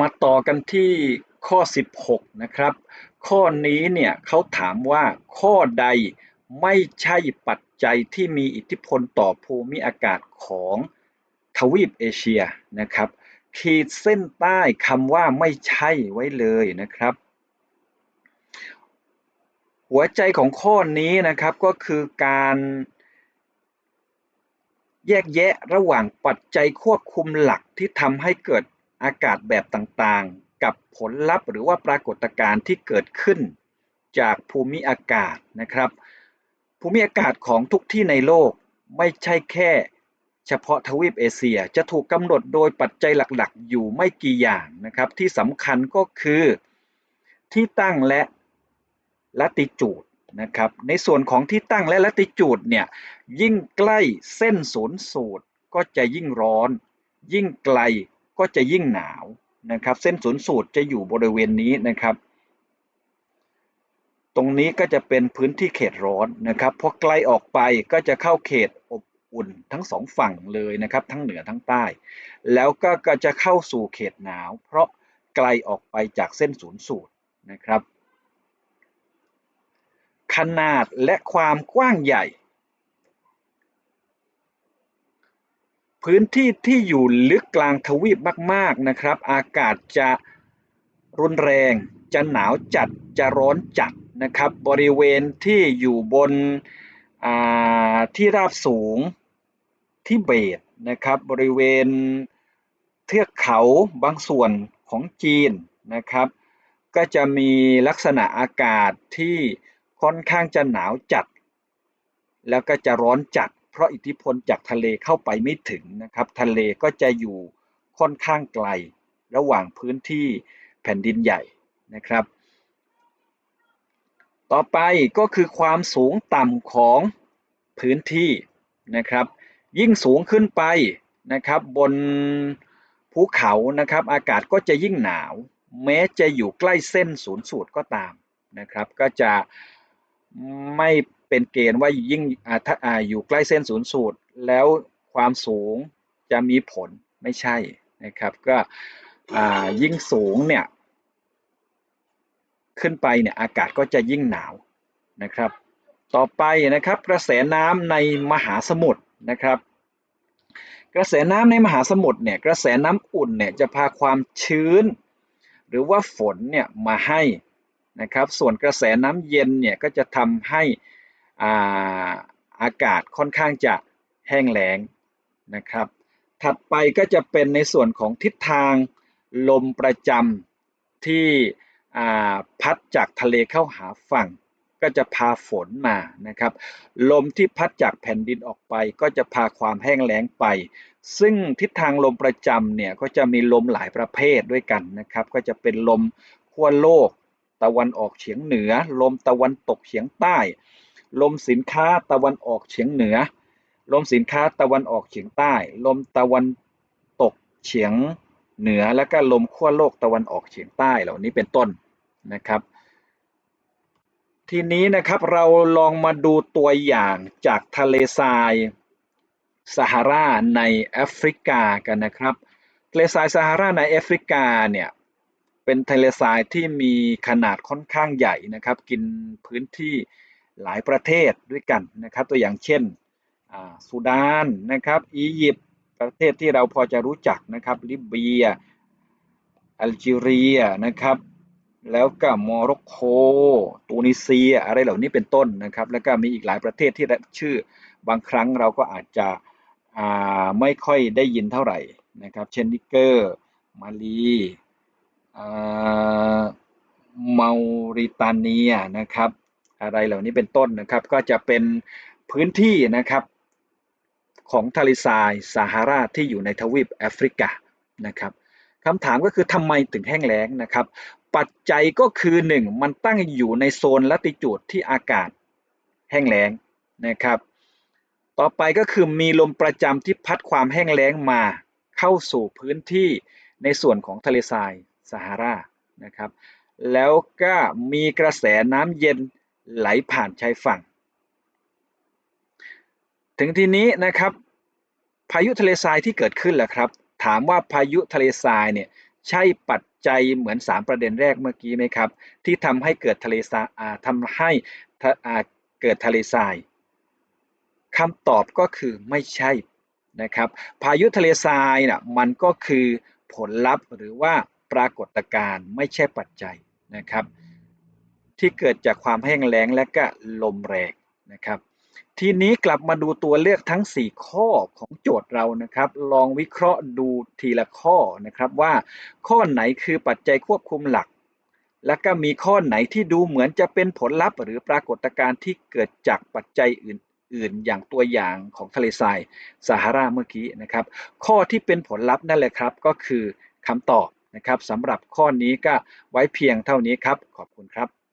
มาต่อกันที่ข้อ 16 นะครับ ข้อนี้เนี่ยเขาถามว่าข้อใดไม่ใช่ปัจจัยที่มีอิทธิพลต่อภูมิอากาศของทวีปเอเชียนะครับ ขีดเส้นใต้คำว่าไม่ใช่ไว้เลยนะครับ หัวใจของข้อนี้นะครับก็คือการแยกแยะระหว่างปัจจัยควบคุมหลักที่ทำให้เกิด อากาศแบบต่างๆ กับผลลัพธ์หรือว่าปรากฏการณ์ที่เกิดขึ้นจากภูมิอากาศนะครับ ภูมิอากาศของทุกที่ในโลกไม่ใช่แค่ เฉพาะทวีปเอเชียจะถูกกำหนดโดยปัจจัยหลักๆ อยู่ไม่กี่อย่างนะครับ ที่สำคัญก็คือ ที่ตั้งและลัติจูดนะครับ ในส่วนของที่ตั้งและลัติจูดเนี่ยยิ่งใกล้เส้นศูนย์สูตรก็จะยิ่งร้อน ยิ่งไกล ก็จะยิ่งหนาวนะครับเส้นศูนย์สูตรจะอยู่บริเวณนี้นะครับ ตรงนี้ก็จะเป็นพื้นที่เขตร้อนนะครับพอไกลออกไปก็จะเข้าเขตอบอุ่นทั้งสองฝั่งเลยนะครับทั้งเหนือทั้งใต้ แล้วก็ก็จะเข้าสู่เขตหนาว เพราะไกลออกไปจากเส้นศูนย์สูตรนะครับ ขนาดและความกว้างใหญ่ พื้นที่ที่อยู่ลึกกลางทวีปมากๆนะครับ อากาศจะรุนแรงจะหนาวจัดจะร้อนจัดนะครับ บริเวณที่อยู่บนที่ราบสูงที่เบตนะครับ บริเวณเทือกเขาบางส่วนของจีนนะครับ ก็จะมีลักษณะอากาศที่ค่อนข้างจะหนาวจัด แล้วก็จะร้อนจัด เพราะอิทธิพลจากทะเลเข้าไปไม่ถึงนะครับ ทะเลก็จะอยู่ค่อนข้างไกลระหว่างพื้นที่แผ่นดินใหญ่นะครับ ต่อไปก็คือความสูงต่ำของพื้นที่นะครับ ยิ่งสูงขึ้นไปนะครับบนภูเขานะครับ อากาศก็จะยิ่งหนาว แม้จะอยู่ใกล้เส้นศูนย์สูตรก็ตามนะครับ ก็จะไม่เป็นเกณฑ์ว่ายิ่งถ้าอยู่ใกล้เส้นศูนย์สูตร แล้วความสูงจะมีผลไม่ใช่นะครับ ก็ยิ่งสูงเนี่ย ขึ้นไปเนี่ยอากาศก็จะยิ่งหนาวนะครับ ต่อไปนะครับกระแสน้ำในมหาสมุทรนะครับ กระแสน้ำในมหาสมุทรเนี่ยกระแสน้ำอุ่นเนี่ยจะพาความชื้น หรือว่าฝนเนี่ยมาให้นะครับ ส่วนกระแสน้ำเย็นเนี่ยก็จะทำให้ อาอากาศค่อนข้างจะแห้งแล้งนะครับ ถัดไปก็จะเป็นในส่วนของทิศทางลมประจำที่พัดจากทะเลเข้าหาฝั่ง ก็จะพาฝนมานะครับ ลมที่พัดจากแผ่นดินออกไป ก็จะพาความแห้งแล้งไป ซึ่งทิศทางลมประจำเนี่ยก็จะมีลมหลายประเภทด้วยกันนะครับ ก็จะเป็นลมขั้วโลก ตะวันออกเฉียงเหนือ ลมตะวันตกเฉียงใต้ ลมสินค้าตะวันออกเฉียงเหนือ ลมสินค้าตะวันออกเฉียงใต้ ลมตะวันตกเฉียงเหนือ และก็ลมขั้วโลกตะวันออกเฉียงใต้เหล่านี้เป็นต้นนะครับ ทีนี้นะครับเราลองมาดูตัวอย่างจากทะเลทรายซาฮาราในแอฟริกากันนะครับทะเลทรายซาฮาราในแอฟริกาเนี่ยเป็นทะเลทรายที่มีขนาดค่อนข้างใหญ่นะครับ กินพื้นที่ หลายประเทศด้วยกันนะครับตัวอย่างเช่นสุดานนะครับอียิปต์ประเทศที่เราพอจะรู้จักนะครับลิเบียอัลจีเรียนะครับแล้วก็โมร็อกโกตูนิเซียอะไรเหล่านี้เป็นต้นนะครับแล้วก็มีอีกหลายประเทศที่ชื่อบางครั้งเราก็อาจจะไม่ค่อยได้ยินเท่าไหร่นะครับเช่นนิเกอร์มาลีมาริตาเนียนะครับ อะไรเหล่านี้เป็นต้นนะครับ ก็จะเป็นพื้นที่นะครับของทะเลทรายซาฮาราที่อยู่ในทวีปแอฟริกานะครับคำถามก็คือทำไมถึงแห้งแล้งนะครับ ปัจจัยก็คือ 1 มันตั้งอยู่ในโซนลัติจูดที่อากาศแห้งแล้งนะครับ ต่อไปก็คือมีลมประจำที่พัดความแห้งแล้งมาเข้าสู่พื้นที่ในส่วนของทะเลทรายซาฮารานะครับ แล้วก็มีกระแสน้ำเย็น ไหลผ่านชายฝั่ง ถึงทีนี้นะครับ พายุทะเลทรายที่เกิดขึ้นแหละครับ ถามว่าพายุทะเลทรายเนี่ยใช่ปัจจัยเหมือน 3 ประเด็นแรกเมื่อกี้ไหมครับ ที่ทำให้เกิดทะเลทรายทำให้เกิดทะเลทรายคำตอบก็คือไม่ใช่นะครับ พายุทะเลทรายน่ะมันก็คือผลลัพธ์หรือว่าปรากฏการณ์ไม่ใช่ปัจจัยนะครับ ที่เกิดจากความแห้งแล้งและก็ลมแรงนะครับ ทีนี้กลับมาดูตัวเลือกทั้ง 4 ข้อของโจทย์เรานะครับ ลองวิเคราะห์ดูทีละข้อนะครับว่าข้อไหนคือปัจจัยควบคุมหลัก และก็มีข้อไหนที่ดูเหมือนจะเป็นผลลัพธ์ หรือปรากฏการณ์ที่เกิดจากปัจจัยอื่นๆอย่างตัวอย่างของทะเลทรายซาฮาราเมื่อกี้นะครับ ข้อที่เป็นผลลัพธ์นั่นแหละครับ ก็คือคำตอบนะครับสำหรับข้อนี้ก็ไว้เพียงเท่านี้ครับ ขอบคุณครับ